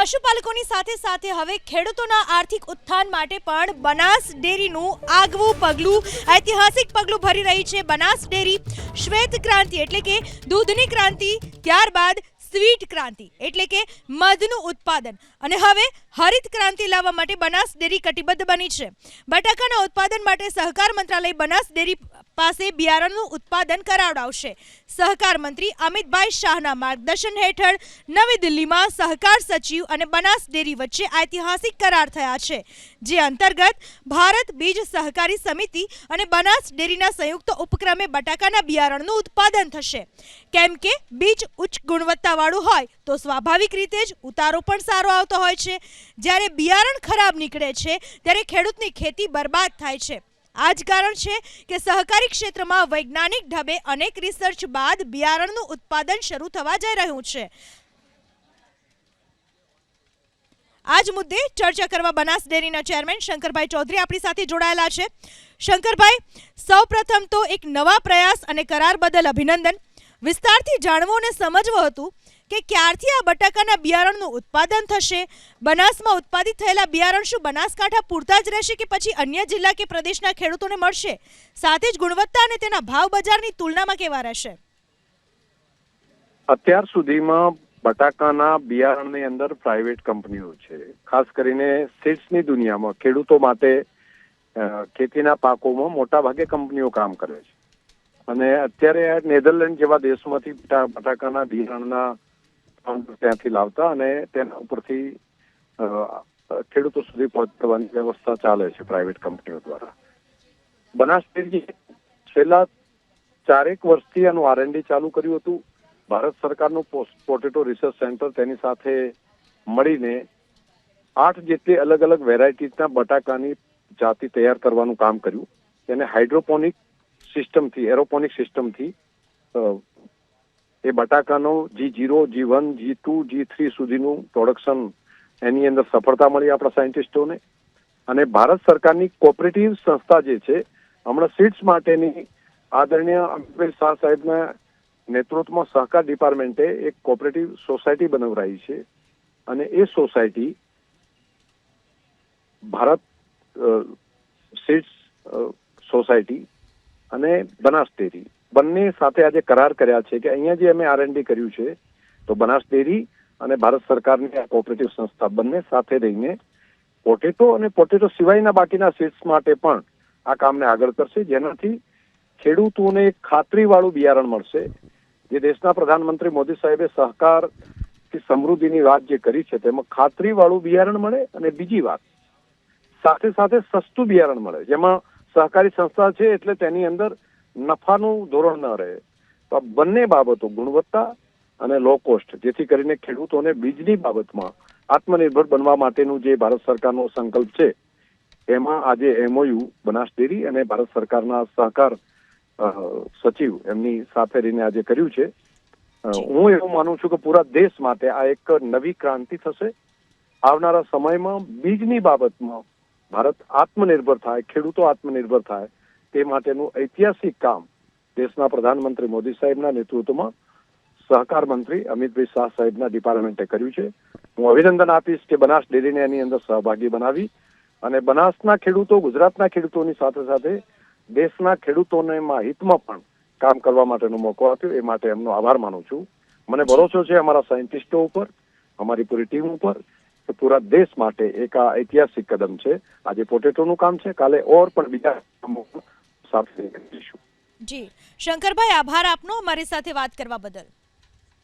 પશુપાલકોની સાથે સાથે હવે ખેડૂતોના આર્થિક ઉત્થાન માટે પણ બનાસ ડેરીનું આગવું પગલું, ઐતિહાસિક પગલું ભરી રહી છે બનાસ ડેરી શ્વેત ક્રાંતિ એટલે કે દૂધની ક્રાંતિ. ત્યારબાદ સ્વીટ ક્રાંતિ, એટલે કે મધનું ઉત્પાદન. અને હવે હરિત ક્રાંતિ લાવવા માટે બનાસ ડેરી કટિબદ્ધ બની છે. બટાકાના ઉત્પાદન માટે સહકાર મંત્રાલય બનાસ ડેરી પાસે બિયારણનું ઉત્પાદન કરાવડાવશે. સહકાર મંત્રી અમિતભાઈ શાહના માર્ગદર્શન હેઠળ નવી દિલ્હીમાં સહકાર સચિવ અને બનાસ ડેરી વચ્ચે ઐતિહાસિક કરાર થયા છે, જે અંતર્ગત ભારત બીજ સહકારી સમિતિ અને બનાસ ડેરીના સંયુક્ત ઉપક્રમે બટાકાના બિયારણનું ઉત્પાદન થશે. કેમ કે બીજ ઉચ્ચ ગુણવત્તાવાળું હોય તો સ્વાભાવિક રીતે જ ઉતારો પણ સારો આવતો હોય છે. જ્યારે બિયારણ ખરાબ નીકળે છે, ત્યારે ખેડૂતની ખેતી બરબાદ થાય છે. આ જ કારણ છે કે સહકારી ક્ષેત્રમાં વૈજ્ઞાનિક ઢબે અનેક રિસર્ચ બાદ બિયારણનું ઉત્પાદન શરૂ થવા જઈ રહ્યું છે. આજ મુદ્દે ચર્ચા કરવા બનાસ ડેરીના ચેરમેન શંકરભાઈ ચૌધરી આપણી સાથે જોડાયેલા છે. શંકરભાઈ, સૌપ્રથમ તો એક નવા પ્રયાસ અને કરાર બદલ અભિનંદન. વિસ્તારથી જાણવું અને સમજવું હતું કે ક્યારથી આ બટાકાના બિયારણનું ઉત્પાદન થશે, બનાસમાં ઉત્પાદિત થયેલા બિયારણ શું બનાસકાંઠા પૂરતા જ રહેશે કે પછી અન્ય જિલ્લા કે પ્રદેશના ખેડૂતોને મળશે? સાથે જ ગુણવત્તા અને તેના ભાવ બજારની તુલનામાં કેવા રહેશે? અત્યાર સુધીમાં બટાકાના બિયારણની અંદર પ્રાઇવેટ કંપનીઓ છે. ખાસ કરીને સીડ્સની દુનિયામાં ખેડૂતો માટે ખેતીના પાકોમાં મોટા ભાગે કંપનીઓ કામ કરે છે. અને અત્યારે નેધરલેન્ડ જેવા દેશમાંથી બટા- બટાકાના બિયારણના ત્યાંથી લાવતા અને તેના ઉપરથી ખેડૂતો સુધી પહોંચાડવાની વ્યવસ્થા ચાલે છે પ્રાઇવેટ કંપનીઓ દ્વારા. બનાસ છેલ્લા ચારેક વર્ષથી આનું આરએનડી ચાલુ કર્યું હતું. ભારત સરકારનું પોટેટો રિસર્ચ સેન્ટર તેની સાથે મળીને આઠ જેટલી અલગ અલગ વેરાયટીના બટાકાની જાતિ તૈયાર કરવાનું કામ કર્યું. તેને હાઇડ્રોપોનિક સિસ્ટમથી એરોપોનિક સિસ્ટમથી એ બટાકાનો G zero G one G two G three સુધીનું પ્રોડક્શન એની અંદર સફળતા મળી આપણા સાયન્ટિસ્ટોને અને ભારત સરકારની કોઓપરેટિવ સંસ્થા જે છે, હમણાં સીડ્સ માટેની આદરણીય અમિતભાઈ શાહ સાહેબના નેતૃત્વમાં સહકાર ડિપાર્ટમેન્ટે એક કોઓપરેટિવ સોસાયટી બનાવરાઈ છે. અને એ સોસાયટી ભારત સીટ્સ સોસાયટી અને બનાસ ડેરી બંને સાથે આજે કરાર કર્યા છે કે અહીંયા જે અમે આરએનડી કર્યું છે, તો બનાસ ડેરી અને ભારત સરકારની આ કોઓપરેટિવ સંસ્થા બંને સાથે રહીને પોટેટો અને પોટેટો સિવાયના બાકીના સીટ્સ માટે પણ આ કામને આગળ કરશે. જેનાથી ખેડૂતોને ખાતરીવાળું બિયારણ મળશે. જે દેશના પ્રધાનમંત્રી મોદી સાહેબે સહકારથી સમૃદ્ધિની વાત જે કરી છે, તેમાં ખાતરીવાળું બિયારણ મળે અને બીજી વાત, સાથે સાથે સસ્તું બિયારણ મળે. જેમાં સહકારી સંસ્થા છે એટલે તેની અંદર નફાનું ધોરણ ન રહે. તો આ બંને બાબતો ગુણવત્તા અને લો કોસ્ટ જેથી કરીને ખેડૂતોને બીજની બાબતમાં આત્મનિર્ભર બનવા માટેનું જે ભારત સરકારનો સંકલ્પ છે એમાં આજે એમઓયુ બનાસ ડેરી અને ભારત સરકારના સહકાર સચિવ એમની સાથે રહીને આજે કર્યું છે. હું એવું માનું છું કે પૂરા દેશ માટે આ એક નવી ક્રાંતિ થશે. આવનારા સમયમાં બીજની બાબતમાં ભારત આત્મનિર્ભર થાય, ખેડૂતો આત્મનિર્ભર થાય, તે માટેનું ઐતિહાસિક કામ દેશના પ્રધાનમંત્રી મોદી સાહેબના નેતૃત્વમાં સહકાર મંત્રી અમિતભાઈ શાહ સાહેબના ડિપાર્ટમેન્ટે કર્યું છે. હું અભિનંદન આપીશ કે બનાસ ડેરીને એની અંદર સહભાગી બનાવી અને બનાસના ખેડૂતો, ગુજરાતના ખેડૂતોની સાથે સાથે દેશના ખેડૂતોને હિતમાં પણ કામ કરવા માટેનો મોકો આપ્યો. એ માટે એમનો આભાર માનું છું. મને ભરોસો છે અમારા સાયન્ટિસ્ટો ઉપર, અમારી પૂરી ટીમ ઉપર. પૂરા દેશ માટે એક આ ઐતિહાસિક કદમ છે. આજે પોટેટોનું કામ છે. કાલે ઓર પણ બીજા કામો સાથે કરીશું જી. શંકરભાઈ, આભાર આપનો અમારી સાથે વાત કરવા બદલ.